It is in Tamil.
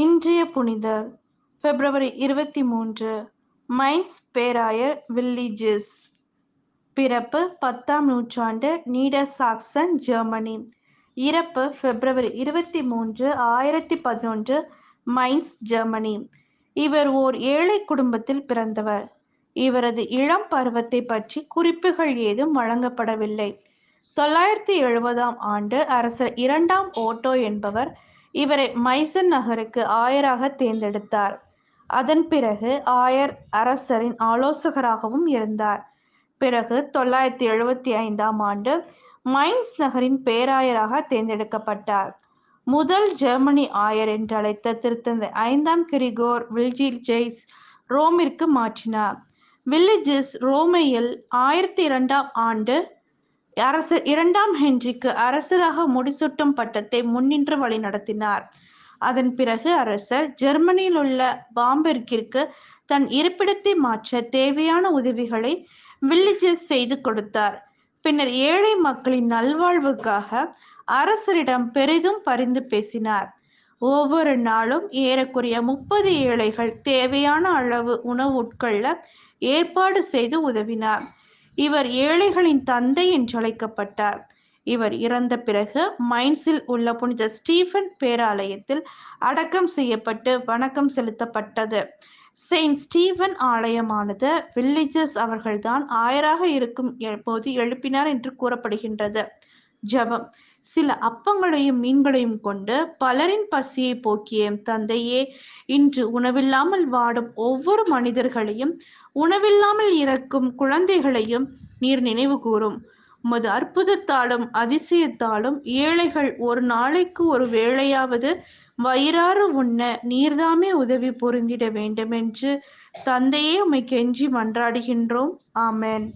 இன்றைய புனிதர் பிப்ரவரி இருபத்தி மூன்று மைன்ஸ் பேராயர் வில்லிஜஸ் பிறப்பு பத்தாம் நூற்றாண்டு நீடர் சாக்சன் ஜெர்மனி. இறப்பு பிப்ரவரி இருபத்தி மூன்று ஆயிரத்தி பதினொன்று மைன்ஸ் ஜெர்மனி. இவர் ஓர் ஏழை குடும்பத்தில் பிறந்தவர். இவரது இளம் பருவத்தை பற்றி குறிப்புகள் ஏதும் வழங்கப்படவில்லை. தொள்ளாயிரத்தி எழுபதாம் ஆண்டு அரசர் இரண்டாம் ஓட்டோ என்பவர் இவரை மைசன் நகருக்கு ஆயராக தேர்ந்தெடுத்தார். அதன் பிறகு ஆயர் அரசரின் ஆலோசகராகவும் இருந்தார். பிறகு தொள்ளாயிரத்தி எழுபத்தி ஐந்தாம் ஆண்டு மைன்ஸ் நகரின் பேராயராக தேர்ந்தெடுக்கப்பட்டார். முதல் ஜெர்மனி ஆயர் என்று அழைத்த திருத்தந்தை ஐந்தாம் கிரிகோர் வில்ஜில் ஜெய்ஸ் ரோமிற்கு மாற்றினார். வில்லேஜஸ் ரோமையில் ஆயிரத்தி இரண்டாம் ஆண்டு அரசர் இரண்டாம் ஹென்றிக்கு அரசராக முடிசூட்டும் பட்டத்தை முன்னின்று வழிநடத்தினார். அதன் பிறகு அரசர் ஜெர்மனியில் உள்ள பாம்பெர்கிற்கு தன் இருப்பிடத்தை மாற்ற தேவையான உதவிகளை வில்லிஜஸ் செய்து கொடுத்தார். பின்னர் ஏழை மக்களின் நல்வாழ்வுக்காக அரசரிடம் பெரிதும் பரிந்து பேசினார். ஒவ்வொரு நாளும் ஏறக்குறைய முப்பது ஏழைகள் தேவையான அளவு உணவு உட்கொள்ள ஏற்பாடு செய்து உதவினார். இவர் ஏழைகளின் தந்தை என்று அழைக்கப்பட்டார். இவர் இறந்த பிறகு மைன்ஸில் உள்ள புனித ஸ்டீஃபன் பேராலயத்தில் அடக்கம் செய்யப்பட்டு வணக்கம் செலுத்தப்பட்டது. செயின்ட் ஸ்டீவன் ஆலயமானது வில்லேஜஸ் அவர்கள்தான் ஆயராக இருக்கும் போது எழுப்பினார் என்று கூறப்படுகின்றது. ஜபம். சில அப்பங்களையும் மீன்களையும் கொண்டு பலரின் பசியை போக்கிய தந்தையே இன்று உணவில்லாமல் வாடும் ஒவ்வொரு மனிதர்களையும் உணவில்லாமல் இறக்கும் குழந்தைகளையும் நீர் நினைவு கூறும். உமது அற்புதத்தாலும் அதிசயத்தாலும் ஏழைகள் ஒரு நாளைக்கு ஒரு வேளையாவது வயிறாறு உண்ண நீர்தாமே உதவி புரிந்திட வேண்டுமென்று தந்தையே உமை கெஞ்சி மன்றாடுகின்றோம். ஆமேன்.